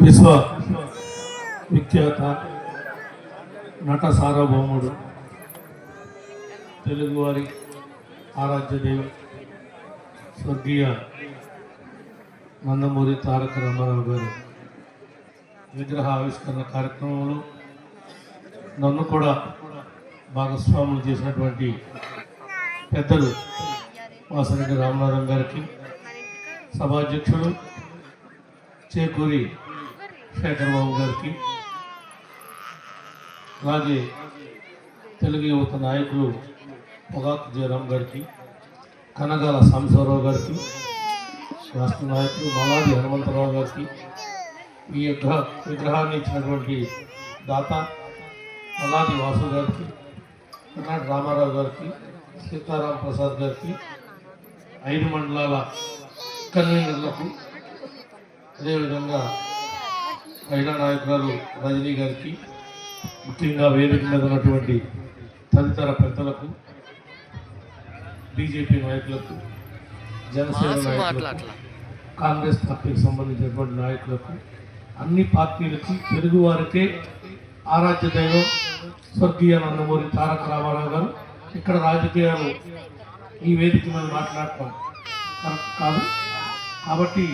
విశ్వ విఖ్యాత నట సార్వభౌముడు తెలుగువారి ఆరాధ్య దేవి స్వర్గీయ నందమూరి తారక రామారావు గారి విగ్రహ ఆవిష్కరణ కార్యక్రమంలో నన్ను కూడా భాగస్వాములు చేసినటువంటి పెద్దలు వాసరెడ్డి రామనాథం గారికి సభాధ్యక్షుడు చేకూరి శేఖరబాబు గారికి అలాగే తెలుగు యువత నాయకులు పొగాకు జయరాం గారికి కనగాల సాంబశివరావు గారికి రాష్ట్ర నాయకులు మలాది హనుమంతరావు గారికి ఈ యొక్క విగ్రహాన్ని ఇచ్చినటువంటి దాత మలాది వాసు గారికి కర్ణాటక రామారావు గారికి సీతారాం ప్రసాద్ గారికి ఐదు మండలాల కన్వీనర్లకు అదేవిధంగా మహిళా నాయకురాలు రజనీ గారికి ముఖ్యంగా వేదిక మీద ఉన్నటువంటి తదితర పెద్దలకు బీజేపీ నాయకులకు జనసేన నాయకులకు కాంగ్రెస్ పార్టీకి సంబంధించినటువంటి నాయకులకు అన్ని పార్టీలకి తెలుగు వారికే ఆరాధ్య దైవం స్వర్గీయ నందమూరి తారక రామారావు గారు ఇక్కడ రాజకీయాలు ఈ వేదిక మీద మాట్లాడటం కరెక్ట్ కాదు? కాబట్టి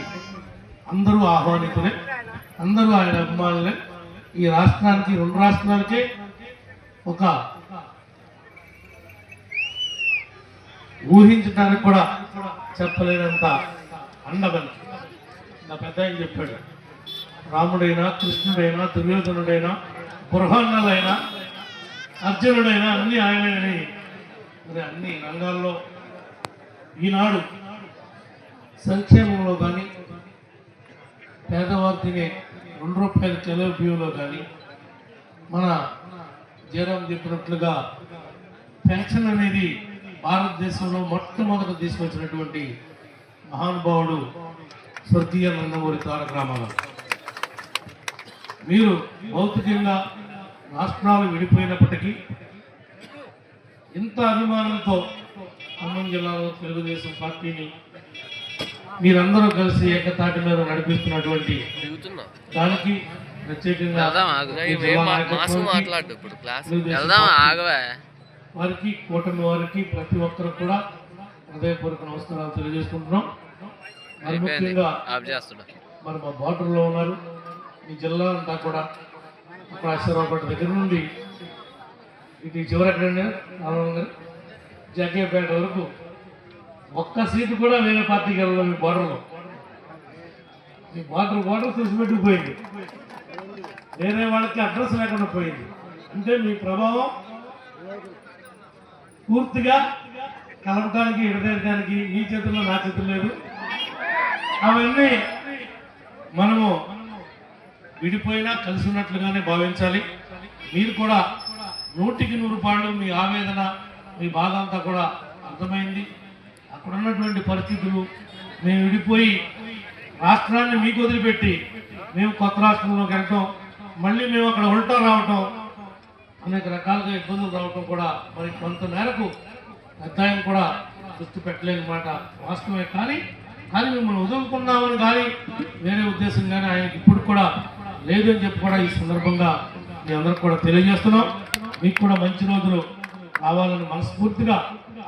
అందరూ ఆహ్వానితులే అందరూ ఆయన అభిమానులే. ఈ రాష్ట్రానికి రెండు రాష్ట్రాలకే ఒక ఊహించడానికి కూడా చెప్పలేనంత అండబలి నా పెద్ద ఆయన చెప్పాడు రాముడైనా కృష్ణుడైనా దుర్యోధనుడైనా బృహన్నలైనా అర్జునుడైనా అన్ని ఆయనని. మరి అన్ని రంగాల్లో ఈనాడు సంక్షేమంలో కానీ పేదవారు తినే రెండు రూపాయల కిలో బియ్యంలో కానీ మన జయరాం చెప్పినట్లుగా పెన్షన్ అనేది భారతదేశంలో మొట్టమొదట తీసుకొచ్చినటువంటి మహానుభావుడు స్వర్గీయ నందమూరి తారక రామారావు. మీరు భౌతికంగా రాష్ట్రాలు విడిపోయినప్పటికీ ఇంత అభిమానంతో ఖమ్మం జిల్లాలో తెలుగుదేశం పార్టీని మీరందరూ కలిసి ఏకతాటి మీద నడిపిస్తున్నటువంటి దానికి ప్రత్యేకంగా మా- వారికి కూటమి వారికి ప్రతి ఒక్కరు కూడా హృదయపూర్వక నమస్కారాలు తెలియజేసుకుంటున్నాం. మరి ముఖ్యంగా మరి మా బార్డర్లో ఉన్నారు. ఈ జిల్లా అంతా కూడా అక్కడ దగ్గర నుండి ఇది ఈ చివరి జగ్గేపేట వరకు ఒక్క సీటు కూడా వేరే పార్టీకి వెళ్ళదు మీ బార్డర్లో మీ బార్డర్ బార్డర్ చూసి పెట్టుకుపోయింది వేరే వాళ్ళకి అడ్రస్ లేకుండా పోయింది. అంటే మీ ప్రభావం పూర్తిగా కలపడానికి విడదీయడానికి ఈ చేతుల్లో నా చేతులు లేదు. అవన్నీ మనము విడిపోయినా కలిసి ఉన్నట్లుగానే భావించాలి. మీరు కూడా నూటికి నూరు పాళ్ళు మీ ఆవేదన మీ బాధ అంతా కూడా అర్థమైంది. అక్కడ ఉన్నటువంటి పరిస్థితులు మేము విడిపోయి రాష్ట్రాన్ని మీకు వదిలిపెట్టి మేము కొత్త రాష్ట్రంలోకి వెళ్ళటం మళ్ళీ మేము అక్కడ ఉల్టా రావటం అనేక రకాలుగా ఇబ్బందులు రావటం కూడా మరి కొంత మేరకు పెద్ద ఆయన కూడా దృష్టి పెట్టలేని మాట వాస్తవమే. కానీ కానీ మిమ్మల్ని వదులుకున్నామని కానీ వేరే ఉద్దేశం కానీ ఆయనకి ఇప్పుడు కూడా లేదు అని చెప్పి కూడా ఈ సందర్భంగా మీ అందరికి కూడా తెలియజేస్తున్నాం. మీకు కూడా మంచి రోజులు రావాలని మనస్ఫూర్తిగా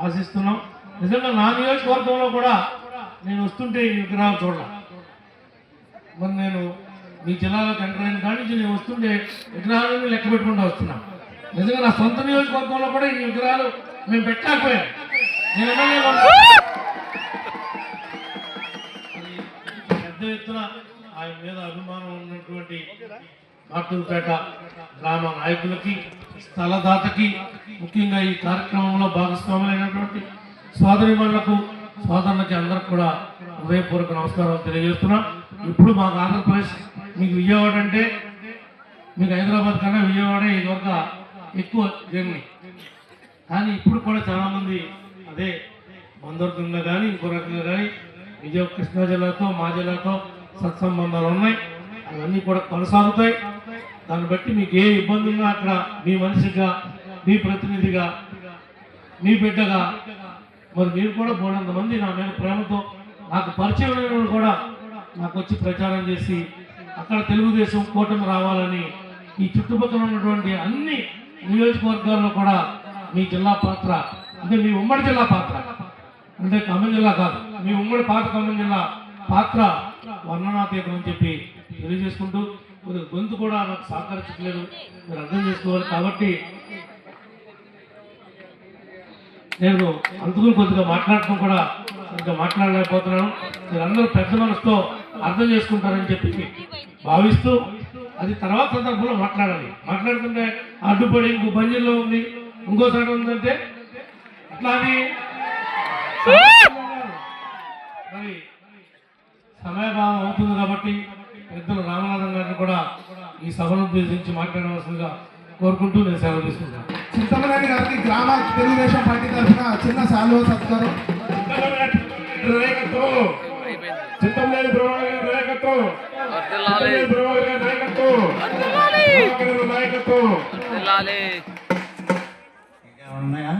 ఆశిస్తున్నాం. నిజంగా నా నియోజకవర్గంలో కూడా నేను వస్తుంటే ఈ విగ్రహాలు చూడడం మరి నేను మీ జిల్లాలోకి ఎంటర్ అయిన కాడి నుంచి నేను వస్తుంటే విగ్రహాలను లెక్క పెట్టుకుంటూ వస్తున్నాను నిజంగా నా సొంత నియోజకవర్గంలో కూడా ఈ విగ్రహాలు మేము పెట్టలేకపోయాం. నేను పెద్ద ఎత్తున ఆయన మీద అభిమానం ఉన్నటువంటి మార్టూరుపేట గ్రామ నాయకులకి స్థలదాతకి ముఖ్యంగా ఈ కార్యక్రమంలో భాగస్వాములైనటువంటి సోదరిమణులకు సోదరులకి అందరికి కూడా హృదయపూర్వక నమస్కారాలు తెలియజేస్తున్నాం. ఇప్పుడు మాకు ఆంధ్రప్రదేశ్ మీకు విజయవాడ అంటే మీకు హైదరాబాద్ కన్నా విజయవాడ ఇదివరకు ఎక్కువ జర్నీ. కానీ ఇప్పుడు కూడా చాలామంది అదే బంధువర్గంగా కానీ ఇంకో రకంగా కానీ విజయ కృష్ణా జిల్లాతో మా జిల్లాతో సత్సంబంధాలు ఉన్నాయి అవన్నీ కూడా కొనసాగుతాయి. దాన్ని బట్టి మీకు ఏ ఇబ్బంది ఉన్నా అక్కడ మీ మనిషిగా మీ ప్రతినిధిగా మీ బిడ్డగా మరి మీరు కూడా బోడంత మంది నా మీద ప్రేమతో నాకు పరిచయం అయిన వాళ్ళు కూడా నాకు వచ్చి ప్రచారం చేసి అక్కడ తెలుగుదేశం కూటమి రావాలని ఈ చుట్టుపక్కల ఉన్నటువంటి అన్ని నియోజకవర్గాల్లో కూడా మీ జిల్లా పాత్ర అంటే మీ ఉమ్మడి జిల్లా పాత్ర అంటే ఖమ్మం జిల్లా కాదు మీ ఉమ్మడి పాత ఖమ్మం జిల్లా పాత్ర వర్ణనాతీతం అని చెప్పి తెలియజేసుకుంటూ కొద్దిగా గొంతు కూడా నాకు సహకరించట్లేదు. మీరు అర్థం చేసుకోవాలి కాబట్టి నేను అందుకుని కొద్దిగా మాట్లాడటం కూడా ఇంకా మాట్లాడలేకపోతున్నాను. మీరు అందరూ పెద్ద మనసుతో అర్థం చేసుకుంటారని చెప్పి భావిస్తూ అది తర్వాత సందర్భంలో మాట్లాడాలి. మాట్లాడుతుంటే అడ్డుపడి ఇంకో బంజీల్లో ఉంది ఇంకోసారి ఉందంటే అట్లా అని మరి సమయభావం అవుతుంది కాబట్టి పెద్దలు రామనాథన్ గారిని కూడా ఈ సభను ఉద్దేశించి మాట్లాడవలసిందిగా కోరుకుంటూ నేను సెలవు తీసుకుంటాను చింతమనేని గారికి గ్రామ తెలుగుదేశం పార్టీ తరఫున చిన్న సాల్వ సత్కారం. చింతమనేని ప్రభాకర్ గారి నాయకత్వం. వర్ధిల్లాలి చింతమనేని ప్రభాకర్ గారి నాయకత్వం. ప్రభాకర్ గారి నాయకత్వం. వర్ధిల్లాలి ఉన్నాయా?